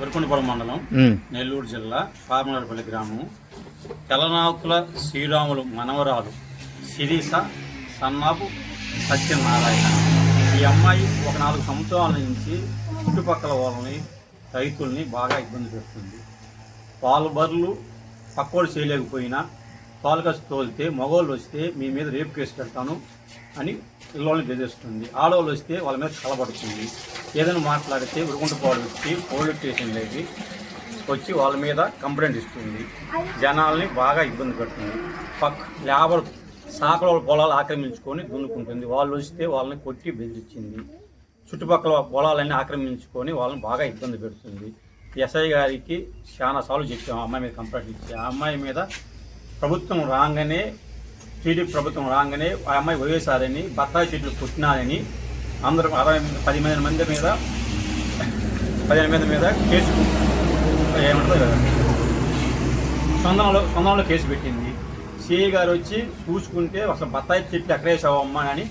ఉరకొండపురం మండలం నెల్లూరు జిల్లా పాపనపల్లి గ్రామం. తెలనాకుల శ్రీరాములు మనవరాలు శిరీష సన్నాపు సత్యనారాయణ. ఈ అమ్మాయి ఒక నాలుగు సంవత్సరాల నుంచి చుట్టుపక్కల వాళ్ళని రైతుల్ని బాగా ఇబ్బంది పెడుతుంది. పాలు బర్రెలు పక్కోడు చేయలేకపోయినా పాలు కసి తోలితే మగవాళ్ళు వస్తే మీ మీద రేపు కేసు పెడతాను అని పిల్లల్ని బెదిరిస్తుంది. ఆడవాళ్ళు వస్తే వాళ్ళ మీద కలబడుతుంది. ఏదైనా మాట్లాడితే ఉరుకుంటపాడు వచ్చి పోలీస్ స్టేషన్లోకి వచ్చి వాళ్ళ మీద కంప్లైంట్ ఇస్తుంది. జనాల్ని బాగా ఇబ్బంది పెడుతుంది. పక్క లేబర్ సాకల పొలాలు ఆక్రమించుకొని దున్నుకుంటుంది. వాళ్ళు వస్తే వాళ్ళని కొట్టి బెదిరించింది. చుట్టుపక్కల పొలాలన్నీ ఆక్రమించుకొని వాళ్ళని బాగా ఇబ్బంది పెడుతుంది. ఎస్ఐ గారికి చాలా సార్లు చెప్పాము ఆ అమ్మాయి మీద కంప్లైంట్ ఇచ్చి. ఆ అమ్మాయి మీద ప్రభుత్వం రాగానే టీడీపీ ప్రభుత్వం రాగానే ఆ అమ్మాయి వైఎస్ఆర్ అని బత్తాయి చెట్లు పుట్టినారని అందరూ అరవై మంది పది మంది మంది మీద పదిహేను మంది మీద కేసు కదా? సొంతంలో సొంతంలో కేసు పెట్టింది. సిఐ గారు వచ్చి చూసుకుంటే అసలు బత్తాయి చెట్లు ఎక్కడేసావు అమ్మ అని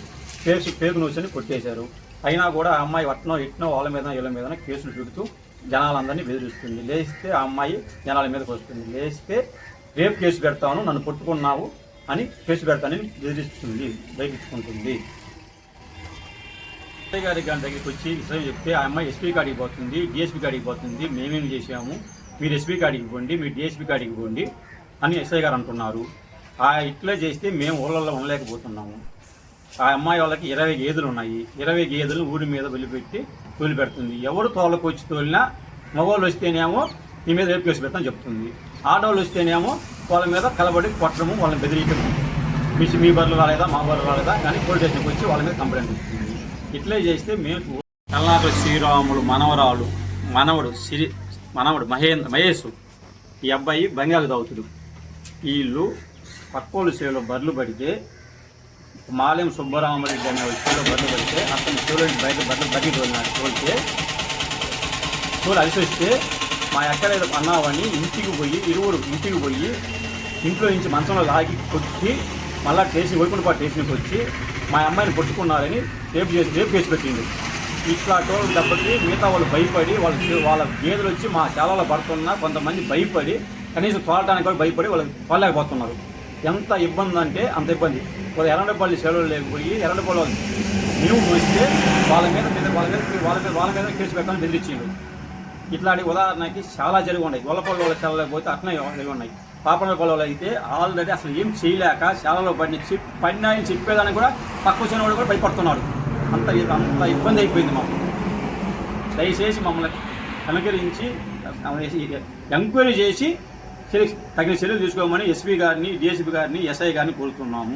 కేసు పేరు నోట్స్ కొట్టేశారు. అయినా కూడా ఆ అమ్మాయి వట్టనో ఎట్నో వాళ్ళ మీద వీళ్ళ మీద కేసులు పెడుతూ జనాలందరినీ బెదిరిస్తుంది. లేస్తే ఆ అమ్మాయి జనాల మీదకి వస్తుంది. లేస్తే రేపు కేసు పెడతాను నన్ను పట్టుకున్నావు అని కేసు పెడతానని బెదిరిస్తుంది బయటించుకుంటుంది ఎస్ఐ గారి గారి దగ్గరికి వచ్చి విషయం చెప్తే ఆ అమ్మాయి ఎస్పీ కాడికి పోతుంది డిఎస్పీ కాడికి పోతుంది మేమేమి చేసాము మీరు ఎస్పీ కాడికి పోండి మీరు డిఎస్పీ కాడికి పోండి అని ఎస్ఐ గారు అంటున్నారు. ఆ ఇట్లా చేస్తే మేము ఊళ్ళల్లో ఉండలేకపోతున్నాము. ఆ అమ్మాయి వాళ్ళకి ఇరవై గేదెలు ఉన్నాయి. ఇరవై గేదెలు ఊరి మీద వదిలిపెట్టి తోలిపెడుతుంది ఎవరు తోలకొచ్చి తోలినా మగవాళ్ళు వస్తేనేమో నీ మీద రేపు కేసు చెప్తుంది. ఆడవాళ్ళు వస్తేనేమో వాళ్ళ మీద కలబడి కొట్టడము వాళ్ళని బెదిరించడం మీ మీ బర్రెలు రాలేదా మా బర్రెలు రాలేదా? కానీ పోలీస్ స్టేషన్కి వచ్చి వాళ్ళ మీద కంప్లైంట్ ఇస్తుంది. ఇట్లే చేస్తే మేము కల్నాట శ్రీరాములు మనవరాలు మనవడు శ్రీ మనవడు మహేంద్ర మహేష్ ఈ అబ్బాయి బంగారు దౌతుడు వీళ్ళు పక్కోళ్ళు సేవలో బర్రెలు పడితే మాలెం సుబ్బరామరెడ్డి అనే చెవులో బర్లు పడితే అతను చెవులో బయట బర్లు బట్టి తోలినాడు తోలితే చూడు అలసి వస్తే మా ఎక్కడ అన్నావని ఇంటికి పోయి ఇరువురు ఇంటికి పోయి ఇంట్లో నుంచి మంచంలో లాగి కొట్టి మళ్ళా స్టేషన్ వైకుంఠపాటు స్టేషన్కి వచ్చి మా అమ్మాయిని కొట్టుకున్నారని రేపు చేసి రేపు చేసి పెట్టింది. ఇట్లా దెబ్బకి మిగతా వాళ్ళు భయపడి వాళ్ళ వాళ్ళ గేదెలు వచ్చి మా శాలలో పడుతున్నా కొంతమంది భయపడి కనీసం తోలటానికి కూడా భయపడి వాళ్ళు తోలలేకపోతున్నారు. ఎంత ఇబ్బంది అంటే అంత ఇబ్బంది. వాళ్ళు ఎర్రడపల్లి సెలవులు లేకపోయి ఎర్రడపల్లి నీవు వస్తే వాళ్ళ మీద మీద వాళ్ళ మీద వాళ్ళ మీద వాళ్ళ మీద కేసు పెట్టాలని బెదిరించిండు ఇట్లాంటి ఉదాహరణకి చాలా జరిగి ఉన్నాయి. గొల్లపల్లి వాళ్ళ శాలలో పోతే అట్లనే జరిగి ఉన్నాయి. పాపన కొలవలైతే అయితే ఆల్రెడీ అసలు ఏం చేయలేక శాలలో పడిన చెప్పి పడినాయని చెప్పేదానికి కూడా పక్క వచ్చిన వాడు కూడా భయపడుతున్నాడు. అంత అంత ఇబ్బంది అయిపోయింది మాకు. దయచేసి మమ్మల్ని కనుకరించి ఎంక్వైరీ చేసి తగిన చర్యలు తీసుకోమని ఎస్పీ గారిని డిఎస్పీ గారిని ఎస్ఐ గారిని కోరుతున్నాము.